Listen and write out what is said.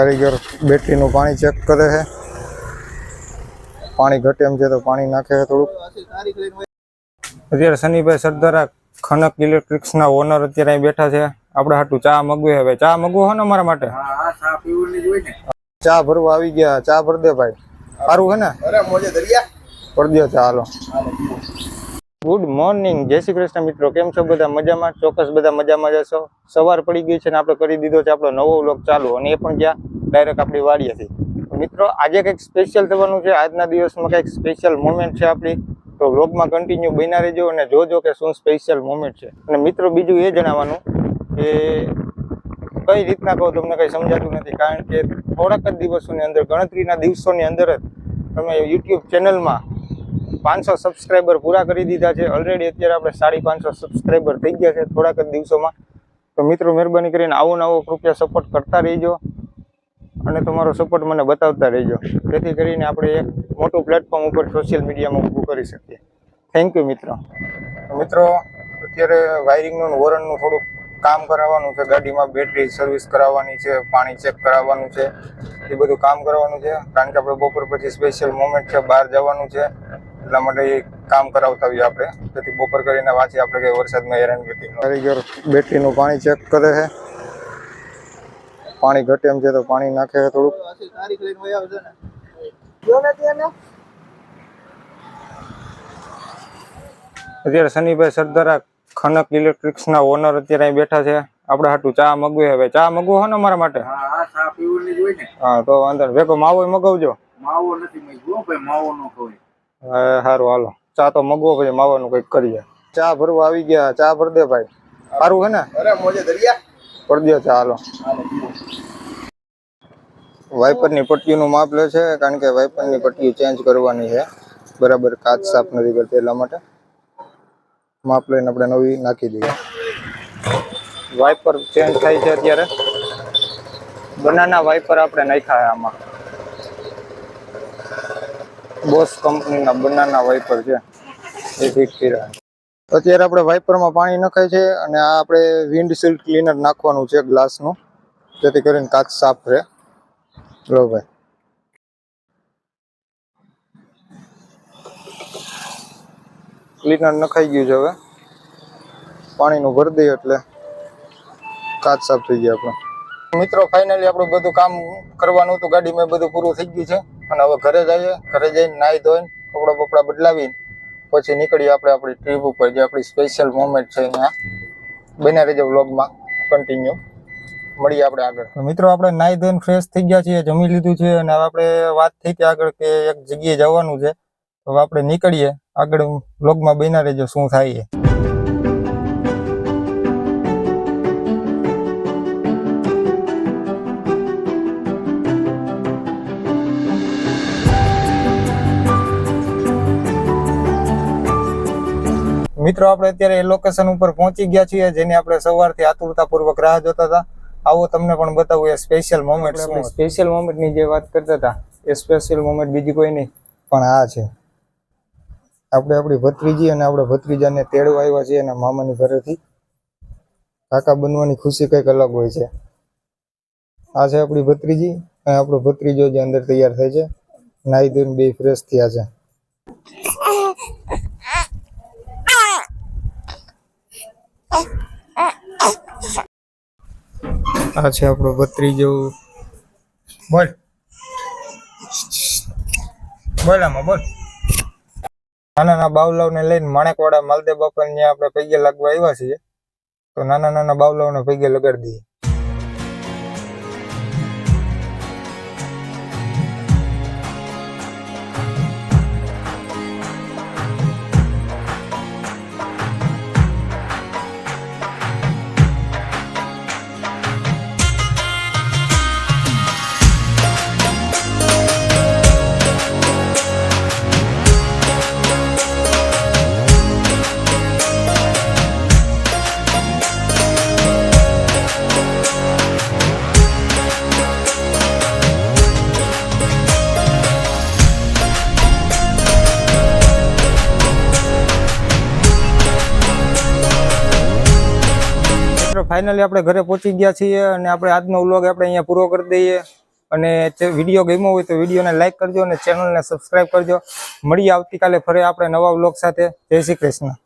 કારીગર બેટરીનું પાણી ચેક કરે છે. પાણી ઘટે એમ છે તો પાણી નાખે છે થોડુંક. અત્યારે સનીભાઈ સરદારા ખનક ઇલેક્ટ્રિક્સના ઓનર અત્યારે અહીં બેઠા છે. આપણે હાટું ચા મગવી હવે. ચા મગવું હોય ને અમારા માટે? ચા ભરવા આવી ગયા. ચા ભર દે ભાઈ. સારું છે ને? પડદે ચા હાલો. ગુડ મોર્નિંગ જય શ્રી કૃષ્ણ મિત્રો. કેમ છો બધા? મજામાં? ચોક્કસ બધા મજામાં જશો સવાર પડી ગઈ છે ને આપણે કરી દીધો છે આપણો નવો વ્લોગ ચાલુ. અને એ પણ ક્યાં ડાયરેક્ટ આપણી વાડીએથી મિત્રો, આજે કંઈક સ્પેશિયલ થવાનું છે. આજના દિવસમાં કંઈક સ્પેશિયલ મોમેન્ટ છે આપણી. તો વ્લોગમાં કન્ટિન્યુ બના રહેજો અને જોજો કે શું સ્પેશિયલ મોમેન્ટ છે. અને મિત્રો, બીજું એ જણાવવાનું કે કઈ રીતના કહું, તમને કંઈ સમજાતું નથી. કારણ કે થોડાક જ દિવસોની અંદર, ગણતરીના દિવસોની અંદર જ તમે યુટ્યુબ ચેનલમાં પાંચસો સબસ્ક્રાઈબર પૂરા કરી દીધા છે. ઓલરેડી અત્યારે આપણે સાડી પાંચસો સબસ્ક્રાઈબર થઈ ગયા છે થોડાક જ દિવસોમાં. તો મિત્રો, મહેરબાની કરીને આવો નવો કૃપયા સપોર્ટ કરતા રહીજો. અને તમારો સપોર્ટ મને બતાવતા રહેજો. જેથી કરીને આપણે એક મોટું પ્લેટફોર્મ ઉપર સોશિયલ મીડિયામાં ઊભું કરી શકીએ. થેન્ક યુ મિત્રો. મિત્રો, અત્યારે વાયરિંગનું વોરનનું થોડુંક કામ કરાવવાનું છે. ગાડીમાં બેટરી સર્વિસ કરાવવાની છે, પાણી ચેક કરાવવાનું છે. એ બધું કામ કરવાનું છે. કારણ કે આપણે બપોર પછી સ્પેશિયલ મોમેન્ટ છે, બહાર જવાનું છે. એટલા માટે એ કામ કરાવતા હોઈએ આપણે. તેથી બપોર કરીને વાંચી આપણે કઈ વરસાદમાં હેરાનગતિ ન કારીગર બેટરીનું પાણી ચેક કરે છે. પાણી ઘટે એમ છે તો પાણી નાખે થોડુંક. તારીખ લઈને આવજો ને અત્યારે સનીભાઈ સરદારા ખનક ઇલેક્ટ્રિક્સના ઓનર અત્યારે અહીં બેઠા છે. આપણે હાટું ચા મગવી હવે. ચા મગવો હો ને અમારા માટે? હા ને. તો વાંધો નહીં. ભેગો માવો મગાવજો. માવો નથી ભાઈ માવો નો ખવાય. સારું હાલો. ચા તો મગવો પછી માવાનું કંઈક કરીએ. ચા ભરવા આવી ગયા. ચા ભર દે ભાઈ. સારું હે ને? અરે મોજે દરિયા ભર દો ચા હાલો. વાઇપરની પટ્ટીનું માપ લે છે, કારણ કે વાઇપરની પટ્ટી ચેન્જ કરવાની છે. બરાબર કાચ સાફ નથી કરતી એટલા માટે. માપ લઈને આપણે નવી નાખી દઈએ. વાઇપર ચેન્જ થાય છે અત્યારે. બનાના વાઇપર આપણે નાખ્યા આમાં. બોસ કંપનીના બનાના વાઇપર છે. એ ફિટ કર્યા અત્યારે આપણે વાઇપરમાં પાણી નખાય છે અને આ આપણે વિન્ડ શીલ્ડ ક્લીનર નાખવાનું છે ગ્લાસનું, જેથી કરીને કાચ સાફ રહે. લો ભાઈ ક્લીનર નખાઈ ગયું છે હવે. પાણીનું ભરી દઈએ એટલે કાચ સાફ થઈ ગયા આપણો. મિત્રો ફાઇનલી આપણું બધું કામ કરવાનું હતું. ગાડીમાં બધું પૂરું થઈ ગયું છે. અને હવે ઘરે જઈએ. ઘરે જઈને નાહી ધોઈને કપડા બપડા બદલાવીને પછી નીકળીએ આપણે આપણી ટ્રીપ ઉપર, જે આપણી સ્પેશિયલ મોમેન્ટ છે અહીંયા. બન્યા રહેજો વ્લોગમાં કન્ટિન્યુ મળીએ આપણે આગળ. મિત્રો, આપણે નાહી ધોઈને ફ્રેશ થઈ ગયા છીએ, જમી લીધું છે અને હવે આપણે વાત થઈ હતી આગળ કે એક જગ્યાએ જવાનું છે. તો હવે આપણે નીકળીએ. આગળ વ્લોગમાં બન્યા રહેજો, શું થાય એ. મિત્રો, આપણે અત્યારે એ લોકેશન ઉપર પહોંચી ગયા છીએ, જેની આપણે સવારથી આતુરતાપૂર્વક રાહ જોતા હતા. આવો તમને પણ બતાવું એ સ્પેશિયલ મોમેન્ટ શું સ્પેશિયલ મોમેન્ટની જે વાત કરતા હતા એ સ્પેશિયલ મોમેન્ટ બીજી કોઈ નહીં. પણ આ છે. આપણે આપણી ભત્રીજી અને આપણે ભત્રીજાને તેડવા આવ્યા છીએ એના મામાની ઘરેથી. કાકા બનવાની ખુશી કંઈક અલગ હોય છે. આ છે આપણી ભત્રીજી અને આપણો ભત્રીજો જે અંદર તૈયાર થાય છે. નાહી ધોઈને બે ફ્રેશ થયા છે. આ છે આપણો ભત્રીજો. બોલ. બોલ આમાં, બોલ. નાના નાના બાવલાઓને લઈને માણેકવાડા માલદેવ બાપાને ત્યાં આપણે પૈગે લાગવા આવ્યા છીએ. તો નાના નાના બાવલાઓને પૈગે લગાડી દઈએ. ફાઇનલી આપણે ઘરે પહોંચી ગયા છીએ અને આપણે આજનો વ્લોગ આપણે અહીંયા પૂરો કરી દઈએ. અને વીડિયો ગમ્યો હોય તો વિડીયોને લાઇક કરજો અને ચેનલને સબસ્ક્રાઈબ કરજો. મળીએ આવતીકાલે ફરી આપણે નવા વ્લોગ સાથે. જય શ્રી કૃષ્ણ.